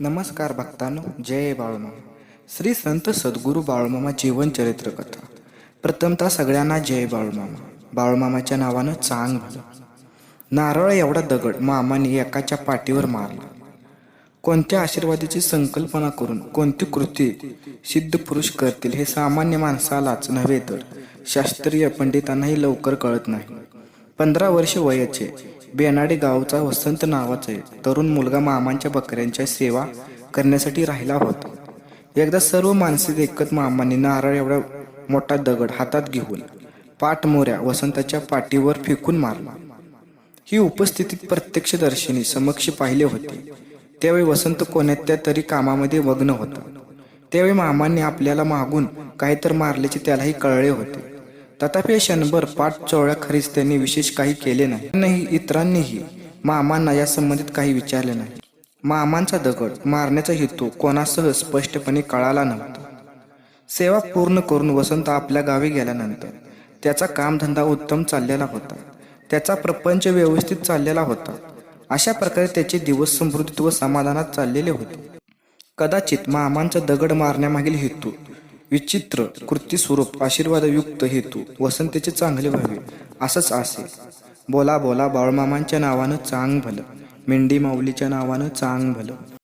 नमस्कार भक्तांनो जय बाळूमामा. श्री संत सद्गुरू बाळूमामा जीवन चरित्र कथा. प्रथमतः सगळ्यांना जय बाळूमामा. बाळूमामाच्या नावानं चांग झालं. नारळ एवढा दगड मामाने एकाच्या पाठीवर मारला. कोणत्या आशीर्वादाची संकल्पना करून कोणती कृती सिद्ध पुरुष करतील हे सामान्य माणसालाच नव्हे तर शास्त्रीय पंडितांनाही लवकर कळत नाही. पंधरा वर्ष वयाचे बेनाडे गावचा वसंत नावाचा तरुण मुलगा मामांच्या बकऱ्यांच्या सेवा करण्यासाठी राहिला होता. एकदा सर्व माणसे देखत मामांनी नारळ एवढा मोठा दगड हातात घेऊन पाठमोऱ्या वसंताच्या पाठीवर फेकून मारला. ही उपस्थितीत प्रत्यक्षदर्शिनी समक्ष पाहिले होते. त्यावेळी वसंत कोणत्या तरी कामामध्ये मग्न होता. त्यावेळी मामांनी आपल्याला मागून काहीतर मारल्याचे त्यालाही कळले होते. तथापि क्षणभर पाठ चोळ्याखरीच त्यांनी विशेष काही केले नाही. नाही इतरांनीही मामांना या संबंधित काही विचारले नाही. मामांचा दगड मारण्याचा हेतू कोणासह स्पष्टपणे कळाला नव्हता. सेवा पूर्ण करून वसंत आपल्या गावी गेल्यानंतर त्याचा कामधंदा उत्तम चाललेला होता. त्याचा प्रपंच व्यवस्थित चाललेला होता. अशा प्रकारे त्याचे दिवस समृद्धीत व समाधानात चाललेले होते. कदाचित मामांचा दगड मारण्यामागील हेतू विचित्र कृती स्वरूप आशीर्वादयुक्त हेतू वसंतीचे चांगले व्हावे असंच असेल बोला बोला बाळमामांच्या नावानं चांग भलं. मेंढी माऊलीच्या नावानं चांग भलं.